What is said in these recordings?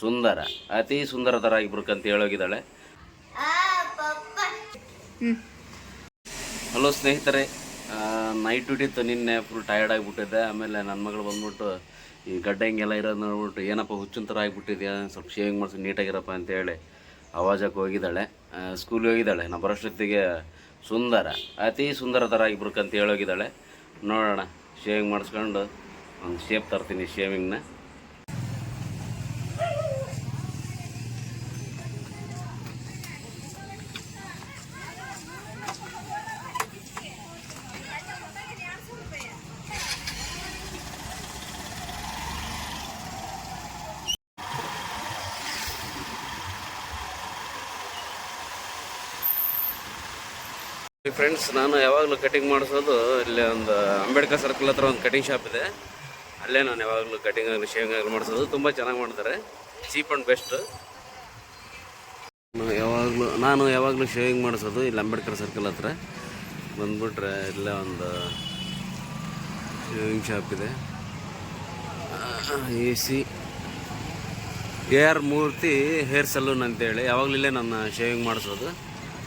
ಸುಂದರ ಅತಿ ಸುಂದರ ಥರ ಇಬ್ರಕ್ಕಂತ ಹೇಳೋಗಿದ್ದಾಳೆ ಹಲೋ ಸ್ನೇಹಿತರೆ ನೈಟ್ ಡ್ಯೂಟಿ ಇತ್ತು ನಿನ್ನೆ ಫುಲ್ ಟಯರ್ಡ್ ಆಗಿಬಿಟ್ಟಿದ್ದೆ. ಆಮೇಲೆ ನನ್ನ ಮಗಳು ಬಂದ್ಬಿಟ್ಟು ಈ ಗಡ್ಡೆ ಹಿಂಗೆಲ್ಲ ಇರೋದು ನೋಡ್ಬಿಟ್ಟು ಏನಪ್ಪ ಹುಚ್ಚಿನ ಥರ ಆಗಿಬಿಟ್ಟಿದ್ಯಾ ಸ್ವಲ್ಪ ಶೇವಿಂಗ್ ಮಾಡಿಸಿ ನೀಟಾಗಿರಪ್ಪ ಅಂತೇಳಿ ಆವಾಜಕ್ಕೆ ಹೋಗಿದ್ದಾಳೆ. ಸ್ಕೂಲಿಗೆ ಹೋಗಿದ್ದಾಳೆ. ನಾ ಬರೋಷ್ಟೊತ್ತಿಗೆ ಸುಂದರ ಅತಿ ಸುಂದರ ಥರ ಇಬ್ರಕ್ಕಂತ ಹೇಳೋಗಿದ್ದಾಳೆ. ನೋಡೋಣ ಶೇವಿಂಗ್ ಮಾಡಿಸ್ಕೊಂಡು ಒಂದು ಶೇಪ್ ತರ್ತೀನಿ ಶೇವಿಂಗ್ನ ಫ್ರೆಂಡ್ಸ್ ನಾನು ಯಾವಾಗಲೂ ಕಟಿಂಗ್ ಮಾಡಿಸೋದು ಇಲ್ಲಿ ಒಂದು ಅಂಬೇಡ್ಕರ್ ಸರ್ಕಲ್ ಹತ್ರ ಒಂದು ಕಟಿಂಗ್ ಶಾಪ್ ಇದೆ. ಅಲ್ಲೇ ನಾನು ಯಾವಾಗಲೂ ಕಟಿಂಗ್ ಆಗಲಿ ಶೇವಿಂಗ್ ಆಗಲಿ ಮಾಡಿಸೋದು. ತುಂಬ ಚೆನ್ನಾಗಿ ಮಾಡ್ತಾರೆ. ಚೀಪ್ ಆ್ಯಂಡ್ ಬೆಸ್ಟ್ ಯಾವಾಗಲೂ, ನಾನು ಯಾವಾಗಲೂ ಶೇವಿಂಗ್ ಮಾಡಿಸೋದು ಇಲ್ಲಿ ಅಂಬೇಡ್ಕರ್ ಸರ್ಕಲ್ ಹತ್ರ. ಬಂದುಬಿಟ್ರೆ ಇಲ್ಲೇ ಒಂದು ಶೇವಿಂಗ್ ಶಾಪ್ ಇದೆ. A C A R Murthy hair saloon ಅಂತೇಳಿ. ಯಾವಾಗಲೂ ಇಲ್ಲೇ ನನ್ನ ಶೇವಿಂಗ್ ಮಾಡಿಸೋದು.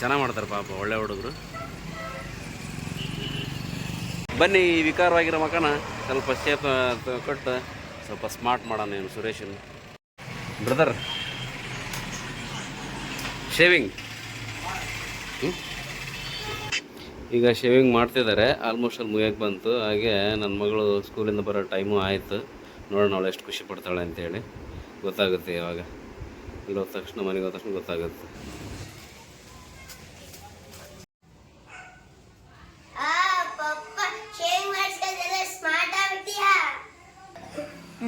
ಚೆನ್ನಾಗಿ ಮಾಡ್ತಾರೆ ಪಾಪ ಒಳ್ಳೆ ಹುಡುಗರು. ಬನ್ನಿ, ಈ ವಿಕಾರವಾಗಿರೋ ಮಕನ ಸ್ವಲ್ಪ ಶೇಪ್ ಕೊಟ್ಟು, ಸ್ವಲ್ಪ ಸ್ಮಾರ್ಟ್ ಮಾಡೋಣ ಏನು ಸುರೇಶನ್. ಬ್ರದರ್ ಶೇವಿಂಗ್ ಈಗ ಶೇವಿಂಗ್ ಮಾಡ್ತಿದ್ದಾರೆ ಆಲ್ಮೋಸ್ಟ್ ಅಲ್ಲಿ ಮುಗಿಯೋಕ್ಕೆ ಬಂತು. ಹಾಗೆ ನನ್ನ ಮಗಳು ಸ್ಕೂಲಿಂದ ಬರೋ ಟೈಮು ಆಯಿತು. ನೋಡೋಣ ಅವಳು ಎಷ್ಟು ಖುಷಿ ಪಡ್ತಾಳೆ ಅಂತೇಳಿ. ಗೊತ್ತಾಗುತ್ತೆ ಇವಾಗ. ಇಲ್ಲಿ ಹೋದ ತಕ್ಷಣ, ಮನೆಗೆ ಹೋದ ತಕ್ಷಣ ಗೊತ್ತಾಗುತ್ತೆ.